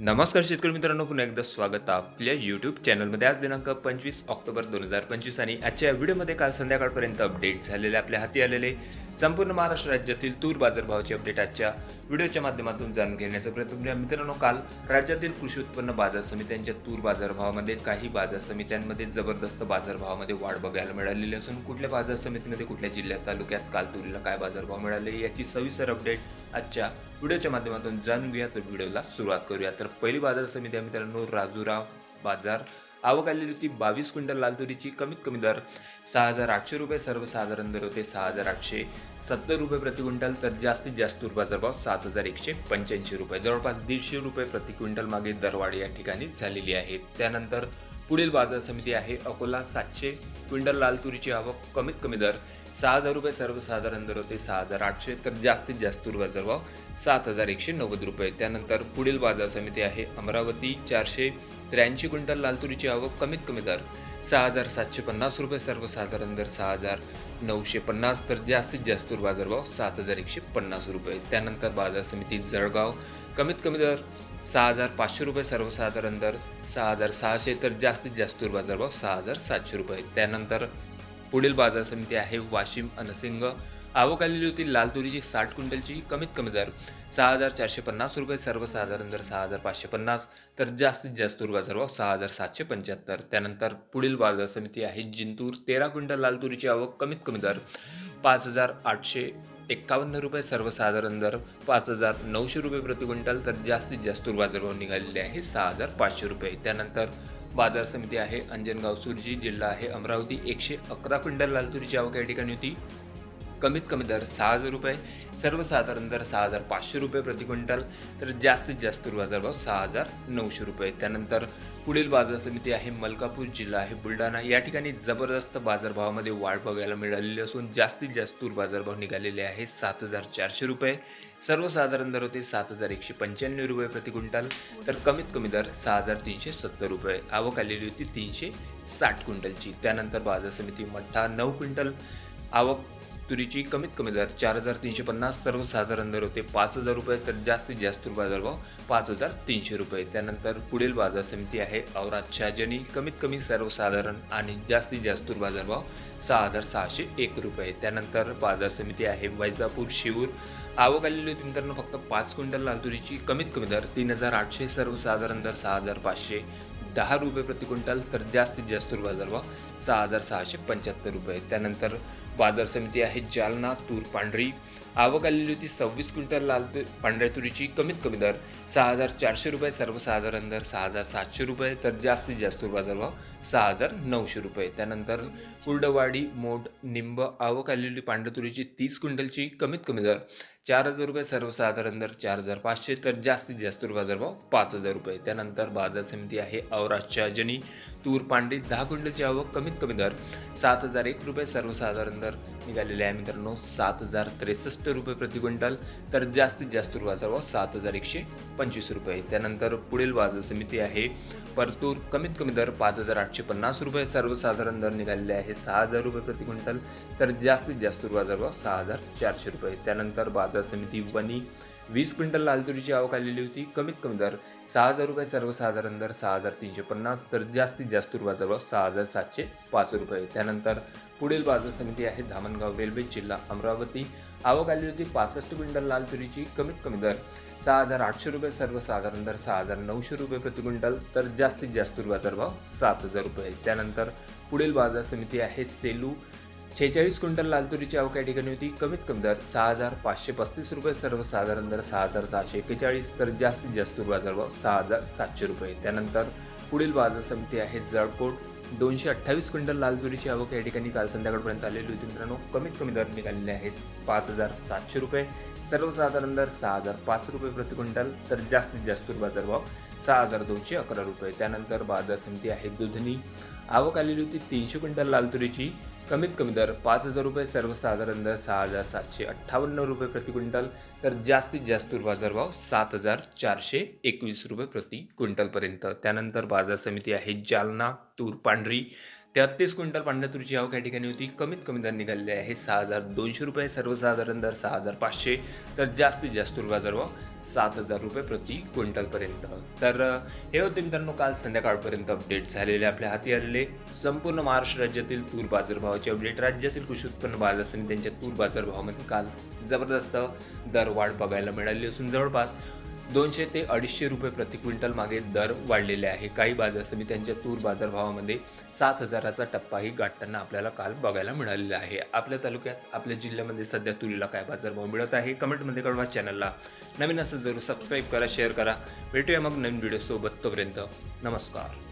नमस्कार शेतकरी मित्रांनो पुन्हा एकदा स्वागत आपल्या यूट्यूब चॅनलमध्ये आज दिनांक पंचवीस ऑक्टोबर दोन हजार पंचवीस आणि आजच्या व्हिडिओमध्ये काल संध्याकाळपर्यंत अपडेट झालेले आपल्या हाती आलेले संपूर्ण महाराष्ट्र राज्यातील तूर बाजारभावाची अपडेट आजच्या व्हिडिओच्या माध्यमातून जाणून घेण्याचा प्रयत्न करूया. मित्रांनो काल राज्यातील कृषी उत्पन्न बाजार समित्यांच्या तूर बाजारभावामध्ये काही बाजार समित्यांमध्ये जबरदस्त बाजारभावामध्ये वाढ बघायला मिळालेली असून कुठल्या बाजार समितीमध्ये कुठल्या जिल्ह्यात तालुक्यात काल तुरीला काय बाजारभाव मिळाले याची सविस्तर अपडेट आजच्या व्हिडिओच्या माध्यमातून जाणून घेऊया. तर व्हिडिओला सुरुवात करूया. तर पहिली बाजार समिती आहे मित्रांनो राजुराव बाजार. आवक आलेली होती बावीस क्विंटल लाल तुरीची कमीत कमी दर सहा हजार आठशे रुपये सर्वसाधारण दर होते सहा हजार आठशे सत्तर रुपये प्रति क्विंटल तर जास्तीत जास्त तूर बाजारभाव सात हजार एकशे पंच्याऐंशी रुपये. जवळपास दीडशे रुपये प्रति क्विंटल मागे दरवाढ या ठिकाणी झालेली आहे. त्यानंतर पुढील बाजार समिती आहे. अकोला सातशे क्विंटल लाल तुरीची आवक कमीत कमी दर सहा हजार रुपये सर्वसाधारण दर होते सहा हजार आठशे तर जास्तीत जास्त तूर बाजारभाव सात हजार एकशे नव्वद रुपये. त्यानंतर पुढील बाजार समिती आहे. अमरावती चारशे त्र्याऐंशी क्विंटल लाल तुरीची आवक कमीत कमी दर सहा हजार सातशे पन्नास रुपये सर्वसाधारण दर सहा हजार नऊशे पन्नास तर जास्तीत जास्त तूर बाजारभाव सात हजार एकशे पन्नास रुपये. त्यानंतर बाजार समिती जळगाव कमीत कमी दर सहा हजार पाचशे रुपये सर्वसाधारण दर सहा हजार सहाशे तर जास्तीत जास्त तूर बाजारभाव सहा हजार सातशे रुपये त्यानंतर पुढील बाजार समिती आहे वाशिम अनसिंग. आवक आलेली होती लाल तुरीची साठ क्विंटलची कमीत कमी दर सहा हजार चारशे पन्नास रुपये सर्वसाधारण दर सहा हजार पाचशे पन्नास तर जास्तीत जास्त तूर बाजारभाव सहा हजार सातशे पंच्याहत्तर. त्यानंतर पुढील बाजार समिती आहे जिंतूर तेरा क्विंटल लाल तुरीची आवक कमीत कमी दर पाच हजार आठशे एक्कावन्न रुपये सर्वसाधारण दर पाच हजार नऊशे रुपये प्रति क्विंटल तर जास्तीत जास्त तूर बाजारभाव निघालेले आहे सहा हजार पाचशे रुपये. त्यानंतर बाजार समिती आहे अंजनगाव सुरजी जिल्हा आहे अमरावती एकशे अकरा क्विंटल लाल तुरीची आवक या ठिकाणी होती. कमीत कमी दर सहा हजार रुपये. सर्वसाधारण दर सहा हजार पाचशे रुपये प्रति क्विंटल तर जास्तीत जास्त बाजार बाजारभाव सहा हजार नऊशे रुपये. त्यानंतर पुढील बाजार समिती आहे मलकापूर जिल्हा आहे बुलढाणा. या ठिकाणी जबरदस्त बाजारभावामध्ये वाढ बघायला मिळालेली असून जास्तीत जास्त तूर बाजारभाव निघालेले आहे सात हजार चारशे रुपये. सर्वसाधारण दर होते सात हजार एकशे पंच्याण्णव रुपये प्रति क्विंटल तर कमीत कमी दर सहा हजार तीनशे सत्तर रुपये. आवक आलेली होती तीनशे साठ क्विंटलची. त्यानंतर बाजार समिती मठ्ठा नऊ क्विंटल आवक तुरीची कमीत कमी दर चार हजार तीनशे पन्नास सर्वसाधारण दर होते पाच हजार रुपये तर जास्तीत जास्त बाजारभाव पाच हजार तीनशे रुपये. त्यानंतर पुढील बाजार समिती आहे औरात शहाजनी. कमीत कमी सर्वसाधारण आणि जास्तीत जास्त बाजारभाव सहा हजार सहाशे एक रुपये. त्यानंतर बाजार समिती आहे वैजापूर शिवूर आवक आलेली होती मित्रांनो फक्त पाच क्विंटल लाल तुरीची कमीत कमी दर तीन हजार आठशे सर्वसाधारण दर सहा हजार पाचशे. दहा रुपये प्रति क्विंटल तर जास्तीत जास्त बाजारभाव सहा हजार सहाशे पंच्याहत्तर रुपये. त्यानंतर बाजार समिती आहे जालना तूर पांढरी. आवक आलेली होती सव्वीस क्विंटल लाल तूर पांढऱ्या तुरीची कमीत कमी दर सहा हजार चारशे रुपये सर्वसाधारण दर सहा हजार सातशे रुपये तर जास्तीत जास्त बाजारभाव सहा हजार नऊशे रुपये. त्यानंतर कुर्डवाड मोड निंब आवक आलेली पांढरतुरीची तुरीची तीस क्विंटलची कमीत कमी दर. चार हजार रुपये सर्वसाधारण दर चार हजार पाचशे तर जास्तीत जास्त बाजारभाव पाच हजार रुपये. त्यानंतर बाजार समिती आहे औराजच्या जनी तूर पांढरी दहा क्विंटलची आवक कमीत कमी दर सात हजार एक रुपये सर्वसाधारण दर निघालेले आहे मित्रांनो सात हजार त्रेसष्ट रुपये प्रति क्विंटल तर जास्तीत जास्त बाजारभाव सात हजार एकशे पंचवीस रुपये. त्यानंतर पुढील बाजार समिती आहे परतूर कमीत कमी दर पाच हजार आठशे पन्नास रुपये सर्वसाधारण दर निघालेले आहे सहा हजार रुपये प्रति क्विंटल तर जास्तीत जास्त बाजारभाव सहा हजार चारशे रुपये. त्यानंतर बाजार बाजार समिती वनी वीस क्विंटल लाल तुरीची आवक आलेली होती. कमीत कमी दर सहा हजार रुपये सर्वसाधारण दर सहा हजार तीनशे पन्नास तर जास्तीत जास्त तूर बाजारभाव सहा हजार सातशे पाच रुपये. त्यानंतर पुढील बाजार समिती आहे धामणगाव रेल्वे जिल्हा अमरावती. आवक आली होती पासष्ट क्विंटल लाल तुरीची. कमीत कमी दर सहा हजार आठशे रुपये सर्वसाधारण दर सहा हजार नऊशे रुपये प्रति क्विंटल तर जास्तीत जास्त तूर बाजारभाव सात हजार रुपये. त्यानंतर पुढील बाजार समिती आहे सेलू. शेहेचाळीस क्विंटल लाल तुरीची आवक या ठिकाणी होती. कमीत कमी दर सहा हजार पाचशे पस्तीस रुपये सर्वसाधारण दर सहा हजार सहाशे एक्केचाळीस तर जास्तीत जास्त बाजारभाव सहा हजार सातशे रुपये. त्यानंतर पुढील बाजार समिती आहे जळकोट. दोनशे अठ्ठावीस क्विंटल लाल तुरीची आवक या ठिकाणी काल संध्याकाळपर्यंत आलेली होती मित्रांनो. कमीत कमी दर निघालेले आहे पाच हजार सातशे रुपये. सर्वसाधारण दर सहा हजार पाच रुपये प्रति क्विंटल तर जास्तीत जास्त बाजारभाव सहा हजार दोनशे अकरा रुपये. त्यानंतर बाजार समिती आहे दुधनी. आवक आलेली होती तीनशे क्विंटल लाल तुरीची कमीत कमी दर पाच हजार रुपये सर्वसाधारण दर सहा हजार सातशे अठ्ठावन्न रुपये प्रति क्विंटल तर जास्तीत जास्त बाजार बाजारभाव सात हजार चारशे एकवीस रुपये प्रति क्विंटलपर्यंत. त्यानंतर बाजार समिती आहे जालना तूर पांढरी. तेहत्तीस क्विंटल पांढऱ्या तुरीची आवक या ठिकाणी होती. कमीत कमी दर निघालेले आहे सहा हजार दोनशे रुपये सर्वसाधारण दर सहा हजार पाचशे. तर जास्तीत जास्त बाजार बाजारभाव सात हजार रुपये प्रति क्विंटलपर्यंत. तर हे होते मित्रांनो काल संध्याकाळपर्यंत अपडेट झालेले आपल्या हाती आलेले संपूर्ण महाराष्ट्र राज्यातील तूर बाजारभावाचे अपडेट राज्यातील कृषी उत्पन्न बाजार समित्यांच्या तूर बाजारभावामध्ये काल जबरदस्त दरवाढ बघायला मिळाली असून जवळपास दोनशे ते अडीचशे रुपये प्रति क्विंटल मागे दर वाढलेले आहे. काही बाजार समित्यांच्या तूर बाजारभावामध्ये सात हजाराचा टप्पाही गाठताना आपल्याला काल बघायला मिळालेला आहे. आपल्या तालुक्यात आपल्या जिल्ह्यामध्ये सध्या तुरीला काय बाजारभाव मिळत आहे? कमेंटमध्ये कळवा चॅनलला. नवीन असं जरूर सबस्क्राईब करा शेअर करा. भेटूया मग नवीन व्हिडिओसोबत तोपर्यंत. नमस्कार.